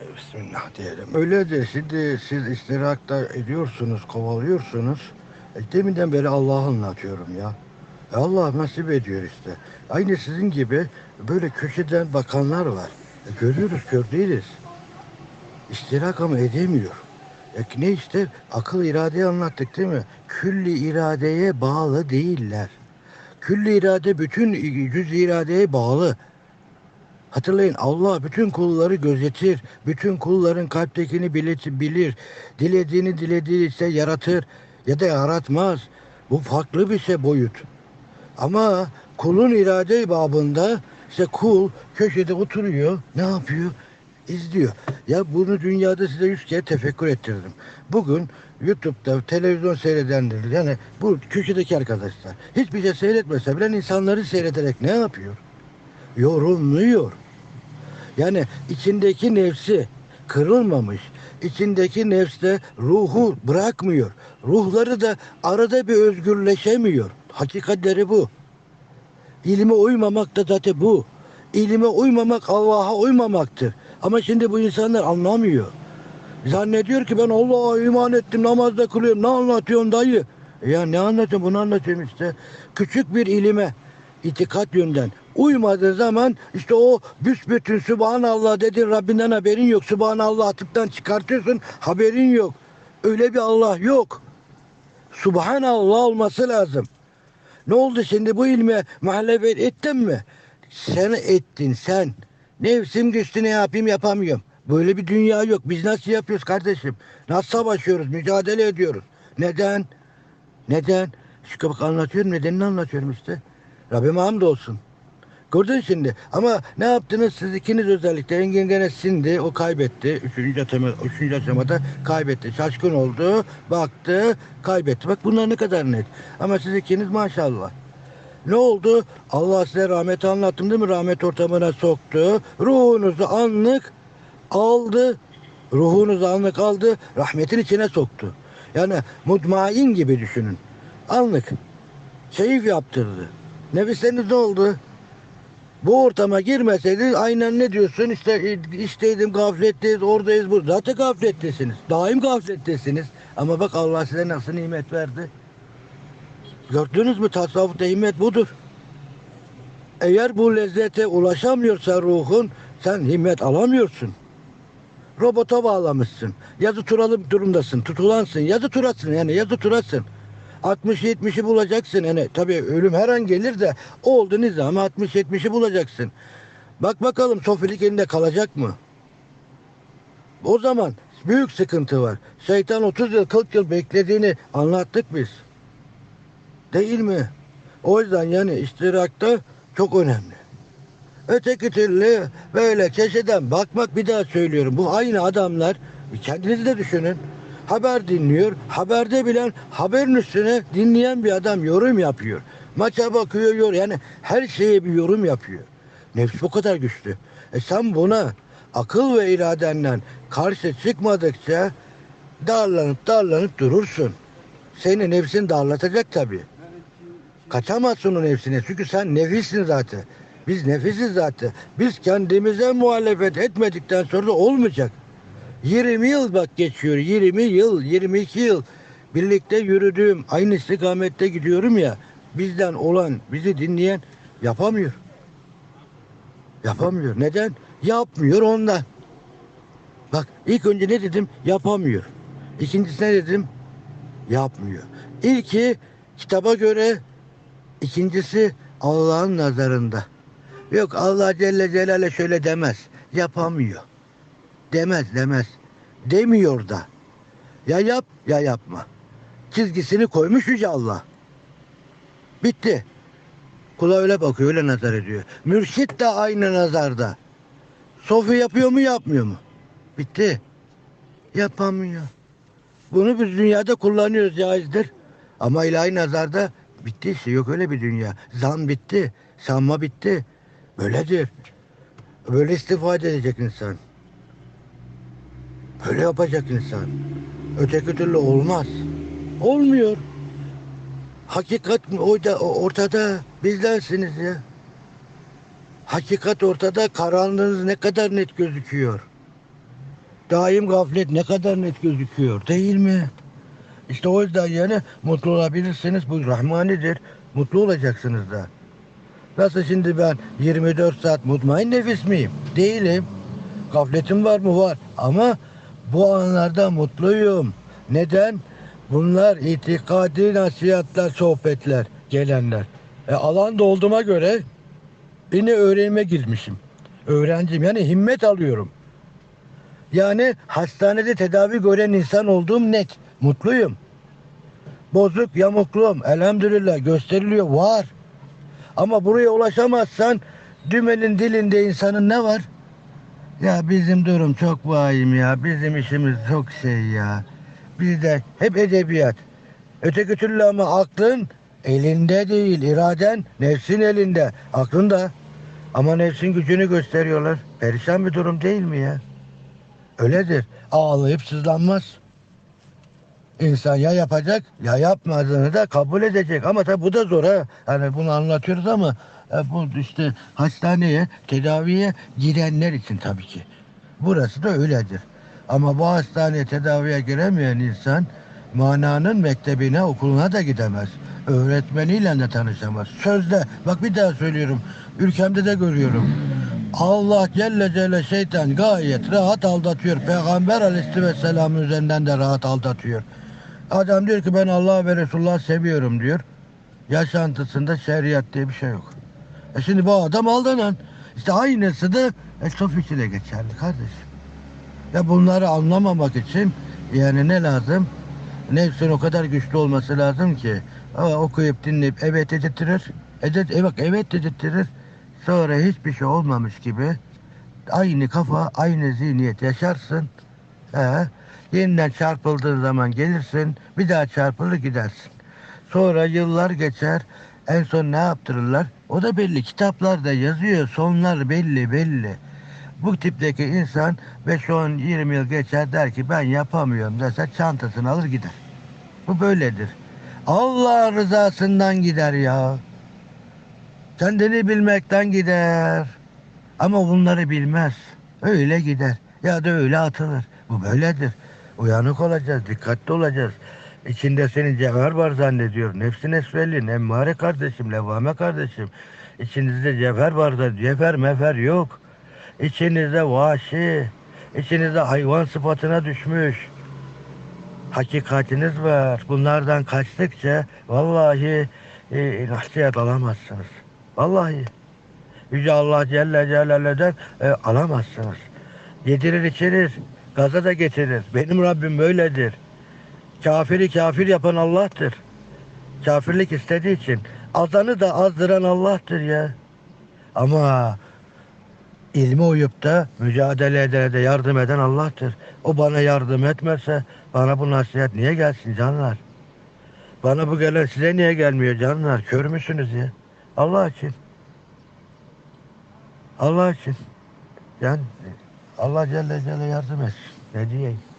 Bismillah diyelim. Öyle de şimdi siz istirakta ediyorsunuz, kovalıyorsunuz. E, deminden beri Allah'ı anlatıyorum ya. E, Allah nasip ediyor işte. Aynı sizin gibi böyle köşeden bakanlar var. E, görüyoruz, kör değiliz. İstirak ama edemiyor. E, ne işte? Akıl iradeyi anlattık değil mi? Külli iradeye bağlı değiller. Külli irade bütün cüz iradeye bağlı. Hatırlayın Allah bütün kulları gözetir. Bütün kulların kalptekini bilir, bilir. Dilediğini dilediği ise yaratır ya da yaratmaz. Bu farklı bir şey boyut. Ama kulun irade babında işte kul köşede oturuyor. Ne yapıyor? İzliyor. Ya bunu dünyada size yüz kere tefekkür ettirdim. Bugün YouTube'da televizyon seyredenler yani bu köşedeki arkadaşlar hiçbir şey seyretmese bile insanları seyrederek ne yapıyor? Yorumluyor. Yani içindeki nefsi kırılmamış. İçindeki nefste ruhu bırakmıyor. Ruhları da arada bir özgürleşemiyor. Hakikatleri bu. İlime uymamak da zaten bu. İlime uymamak Allah'a uymamaktır. Ama şimdi bu insanlar anlamıyor. Zannediyor ki ben Allah'a iman ettim, namazda kılıyorum. Ne anlatıyorsun dayı? Ya ne anlatıyorum bunu anlatıyorum işte. Küçük bir ilime itikat yönden uymadığı zaman işte o büsbütün Subhanallah dedin Rabbinden haberin yok. Subhanallah atıktan çıkartıyorsun haberin yok. Öyle bir Allah yok. Subhanallah olması lazım. Ne oldu şimdi bu ilme muhalefet ettin mi? Sen ettin sen. Nefsim güçlü ne yapayım yapamıyorum. Böyle bir dünya yok. Biz nasıl yapıyoruz kardeşim? Nasıl savaşıyoruz? Mücadele ediyoruz. Neden? Neden? Şu bak anlatıyorum nedenini anlatıyorum işte. Rabbime hamdolsun. Gördün şimdi. Ama ne yaptınız siz ikiniz özellikle Engin gene sindi. O kaybetti. Üçüncü aşama, üçüncü aşamada kaybetti. Şaşkın oldu. Baktı. Kaybetti. Bak bunlar ne kadar net. Ama siz ikiniz maşallah. Ne oldu? Allah size rahmet anlattım değil mi? Rahmet ortamına soktu. Ruhunuzu anlık aldı. Ruhunuzu anlık aldı. Rahmetin içine soktu. Yani mutmain gibi düşünün. Anlık. Keyif yaptırdı. Nefisleriniz ne oldu? Bu ortama girmeseydi aynen ne diyorsun işte işteydim gafletteyiz oradayız burada. Zaten gaflettesiniz. Daim gaflettesiniz. Ama bak Allah size nasıl nimet verdi. Gördünüz mü tasavvufta himmet budur. Eğer bu lezzete ulaşamıyorsa ruhun sen himmet alamıyorsun. Robota bağlamışsın. Yazı turalı durumdasın. Tutulansın. Yazı turasın yani yazı turasın. 60-70'i bulacaksın. Yani tabii ölüm her an gelir de oldu nizamı 60-70'i bulacaksın. Bak bakalım sofilik elinde kalacak mı? O zaman büyük sıkıntı var. Şeytan 30 yıl 40 yıl beklediğini anlattık biz. Değil mi? O yüzden yani istirakta çok önemli. Öteki türlü böyle köşeden bakmak bir daha söylüyorum. Bu aynı adamlar kendiniz de düşünün haber dinliyor. Haberde bilen haberin üstüne dinleyen bir adam yorum yapıyor. Maça bakıyor yor yani her şeye bir yorum yapıyor. Nefs bu kadar güçlü. E sen buna akıl ve iradenden karşı çıkmadıkça darlanıp darlanıp durursun. Seni nefsin darlatacak tabii. Kaçamazsın o nefsine çünkü sen nefissin zaten. Biz nefisiz zaten. Biz kendimize muhalefet etmedikten sonra olmayacak. 20 yıl bak geçiyor. 20 yıl, 22 yıl birlikte yürüdüğüm, aynı istikamette gidiyorum ya. Bizden olan, bizi dinleyen yapamıyor. Yapamıyor. Neden? Yapmıyor ondan. Bak ilk önce ne dedim? Yapamıyor. İkincisi ne dedim? Yapmıyor. İlki kitaba göre, ikincisi Allah'ın nazarında. Yok Allah Celle Celaluhu şöyle demez. Yapamıyor. Demez demez. Demiyor da. Ya yap ya yapma. Çizgisini koymuş Yüce Allah. Bitti. Kula öyle bakıyor, öyle nazar ediyor. Mürşit de aynı nazarda. Sofi yapıyor mu yapmıyor mu? Bitti. Yapamıyor. Bunu biz dünyada kullanıyoruz caizdir. Ama ilahi nazarda bitti işte yok öyle bir dünya. Zan bitti. Sanma bitti. Böyledir. Böyle istifade edecek insan. Böyle yapacak insan. Öteki türlü olmaz. Olmuyor. Hakikat orada, ortada bizlersiniz ya. Hakikat ortada karanlığınız ne kadar net gözüküyor. daim gaflet ne kadar net gözüküyor değil mi? İşte o yüzden yani mutlu olabilirsiniz. Bu rahmanidir. Mutlu olacaksınız da. Nasıl şimdi ben 24 saat mutmain nefis miyim? Değilim. Gafletim var mı? Var. Ama bu anlarda mutluyum. Neden? Bunlar itikadi nasihatler, sohbetler, gelenler. E, alanda olduğuma göre beni öğrenime girmişim. Öğrenciyim yani himmet alıyorum. Yani hastanede tedavi gören insan olduğum net. Mutluyum. Bozuk, yamukluğum elhamdülillah gösteriliyor. Var. Ama buraya ulaşamazsan dümenin dilinde insanın ne var? Ya bizim durum çok vahim ya. Bizim işimiz çok şey ya. Bizde hep edebiyat. Öteki türlü ama aklın elinde değil. iraden nefsin elinde. Aklın da. Ama nefsin gücünü gösteriyorlar. Perişan bir durum değil mi ya? Öyledir. Ağlayıp sızlanmaz. İnsan ya yapacak ya yapmadığını da kabul edecek. Ama tabi bu da zor ha. Hani bunu anlatıyoruz ama bu işte hastaneye, tedaviye girenler için tabii ki. Burası da öyledir. Ama bu hastaneye tedaviye giremeyen insan mananın mektebine, okuluna da gidemez. Öğretmeniyle de tanışamaz. Sözde, bak bir daha söylüyorum. Ülkemde de görüyorum. Allah Celle Celle şeytan gayet rahat aldatıyor. Peygamber Aleyhisselam'ın üzerinden de rahat aldatıyor. Adam diyor ki ben Allah ve Resulullah seviyorum diyor. Yaşantısında şeriat diye bir şey yok. E şimdi bu adam aldanan. İşte aynısı da esnaf için de geçerli kardeşim. Ya bunları anlamamak için yani ne lazım? Nefsin o kadar güçlü olması lazım ki ama okuyup dinleyip evet dedirttirir. Evet, evet, evet dedirttirir. Sonra hiçbir şey olmamış gibi aynı kafa, aynı zihniyet yaşarsın. He. Yeniden çarpıldığın zaman gelirsin, bir daha çarpılır gidersin. Sonra yıllar geçer, en son ne yaptırırlar? O da belli, kitaplarda yazıyor, sonlar belli belli. Bu tipteki insan 5-10-20 yıl geçer der ki ben yapamıyorum dese çantasını alır gider. Bu böyledir. Allah rızasından gider ya. Kendini bilmekten gider. Ama bunları bilmez. Öyle gider. Ya da öyle atılır. Bu böyledir. Uyanık olacağız, dikkatli olacağız. İçinde senin cevher var zannediyor. Nefsin esvelin, emmare kardeşim, levame kardeşim. İçinizde cevher var da cevher mefer yok. İçinizde vahşi, içinizde hayvan sıfatına düşmüş. Hakikatiniz var. Bunlardan kaçtıkça vallahi e, nasihat alamazsınız. Vallahi. Yüce Allah Celle Celaluhu'dan e, alamazsınız. Yedirir içirir, gaza da getirir. Benim Rabbim böyledir. Kafiri kafir yapan Allah'tır. Kafirlik istediği için. Azanı da azdıran Allah'tır ya. Ama ilme uyup da mücadele edene de yardım eden Allah'tır. O bana yardım etmezse bana bu nasihat niye gelsin canlar? Bana bu gelen size niye gelmiyor canlar? Kör müsünüz ya? Allah için. Allah için. Yani Allah Celle Celle yardım etsin. Ne diyeyim?